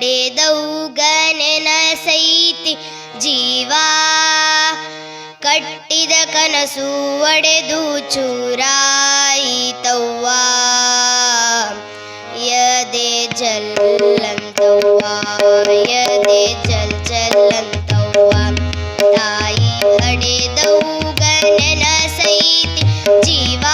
ಹಡೆದೌಗ ನೆನಸೈತಿ ಜೀವ. ಕಟ್ಟಿದ ಕನಸು ಒಡೆದು ಚೂರಾಯಿತವ್ವ. ಯದೆ ಜಲ್ಲಂತವ್ವ, ಯದೆ ಜಲ್ ಜಲ್ಲಂತವ್ವ. ತಾಯಿ ಹಡೆದೌಗ ನೆನಸೈತಿ ಜೀವ.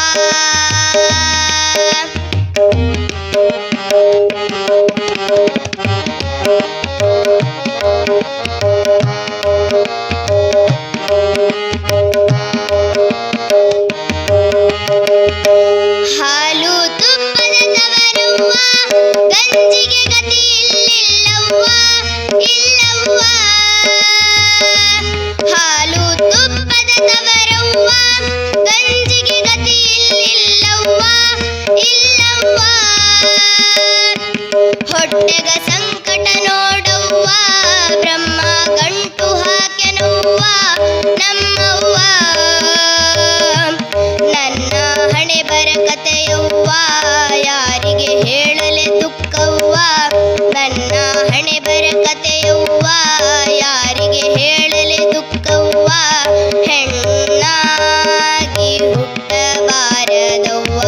ಹೊಟ್ಟೆಗ ಸಂಕಟ ನೋಡವ್ವ ಬ್ರಹ್ಮ ಗಂಟು ಹಾಕೆನವ್ವ ನಮ್ಮವ್ವ ನನ್ನ ಹಣೆ ಬರಕತೆಯವ್ವ, ಯಾರಿಗೆ ಹೇಳಲೆ ದುಃಖವ್ವ, ನನ್ನ ಹಣೆ ಬರಕತೆಯವ್ವ, ಯಾರಿಗೆ ಹೇಳಲೆ ದುಃಖವ್ವ, ಹೆಣ್ಣಾಗಿ ಹುಟ್ಟಬಾರದವ್ವ.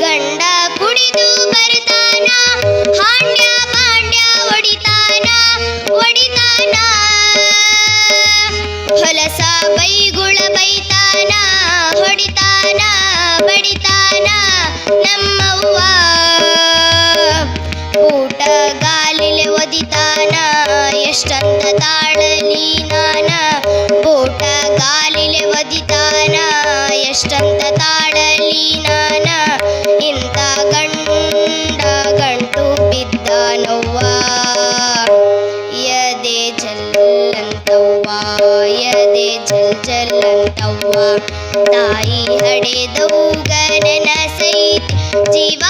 ಗಂಡ ಕುಡಿದು ಬರ್ತಾನ, ಹಾಂಡ್ಯ ಪಾಂಡ್ಯ ಒಡಿತಾನ ಒಡಿತಾನ ಹೊಲಸ ಬೈಗುಳ ಬೈತಾನ, ಹೊಡಿತಾನ, ಬಡಿತಾನ ನಮ್ಮವ್ವ. ಊಟ ಗಾಲಿಲೆ ಒದಿತಾನ, ಎಷ್ಟಂತ ತಾಳಲಿ ನಾನ. ಊಟ ಗಾಲಿಲೆ ಒದಿತಾನ, ಎಷ್ಟಂತ ತಾಳಲಿ ತಾಯಿ ಹಡೆದೌಗ ನೆನಸೈತಿ ಜೀವ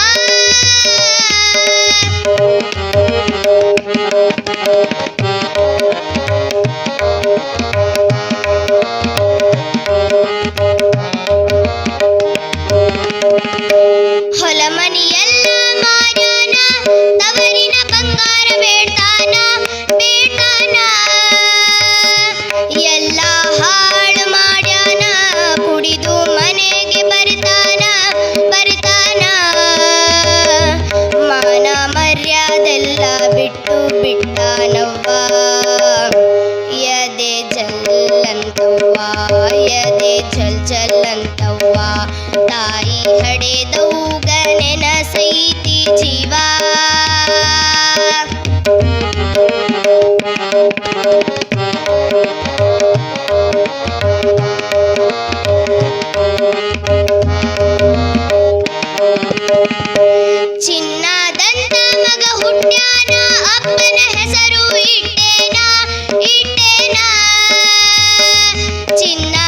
ಜಲ್ಲಂತವ್ವ ತಾಯಿ ಹಡೆದೌಗ ನೆನಸೈತಿ ಜೀವ.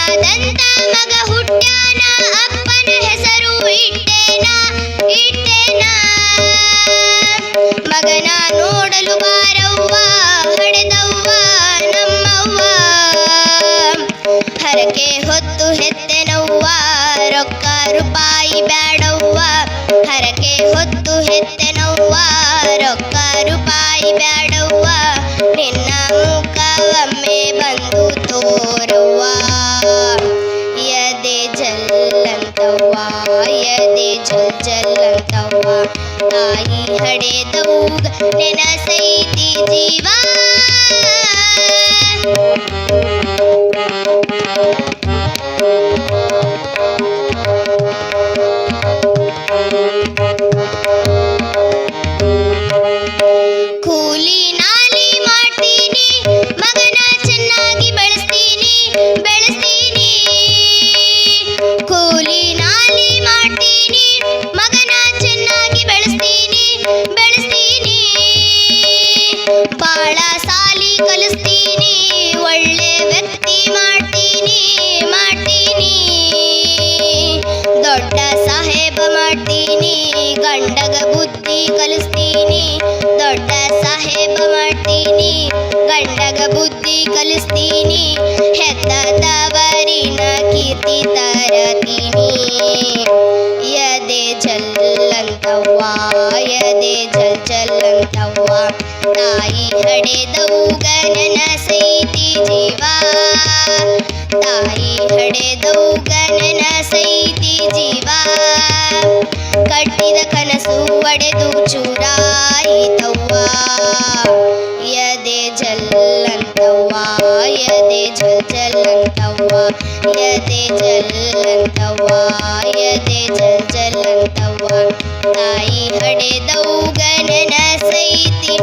ಚಿನ್ನದಂತ ಮಗ ಹುಟ್ಟ್ಯಾನ, ಅಪ್ಪನ ಹೆಸರು ಇಟ್ಟೇನ ಇಟ್ಟೇನ. ಮಗನ ನೋಡಲು ಬಾರವ್ವ, ಹಡೆದವ್ವ, ನಮ್ಮವ್ವ. ಹರಕೆ ಹೊತ್ತು ಹೆತ್ತೆನವ್ವ, ರೊಕ್ಕ ರೂಪಾಯಿ ಬ್ಯಾಡವ್ವ. ಹರಕೆ ಹೊತ್ತು ಹೆತ್ತೆನವ್ವ, ರೊಕ್ಕ ರೂಪಾಯಿ ಬ್ಯಾಡವ್ವ ನಿನ್ನ ಮುಖವೊಮ್ಮೆ ಬಂದು ತೋರವ್ವ. ಯದೆ ಜಲ್ಲಂತವ್ವ ಯದೆ ಜಲ್ ಜಲ್ಲಂತವ್ವ. ತಾಯಿ ಹಡೆದವ್ಗ ನೆನಸೈತಿ ಜೀವ. ಬಲಸಾಲಿ ಕಲಿಸ್ತೀನಿ ಒಳ್ಳೆ ವ್ಯಕ್ತಿ ಮಾಡ್ತೀನಿ ಮಾಡ್ತೀನಿ ದೊಡ್ಡ ಸಾಹೇಬ ಮಾಡ್ತೀನಿ ಗಂಡಗ ಬುದ್ಧಿ ಕಲಿಸ್ತೀನಿ ದೊಡ್ಡ ಸಾಹೇಬ ಮಾಡ್ತೀನಿ ಗಂಡಗ ಬುದ್ಧಿ ಕಲಿಸ್ತೀನಿ ಹೆತ್ತ ತವರಿನ ಕೀರ್ತಿ ತರತೀನಿ ಯದೆ ಜಲ್ಲಂತವ್ವ ಯದೆ ಜಲ್ ಜಲ್ಲಂತವ್ವ ತಾಯಿ ಹಡೆದೌಗ ನನ್ನ ಸೈತಿ ಜೀವ. ತಾಯಿ ಹಡೆದೌಗ ನನ್ನ ಸೈತಿ ಜೀವ. ಕಟ್ಟಿದ ಕನಸು ಒಡೆದು ಚೂರಾಯಿತವ್ವ. यदे झलझलन्तवा यदे झलन्तवा यदे झलझलन्तवा ताई हडे दौगन नसैती।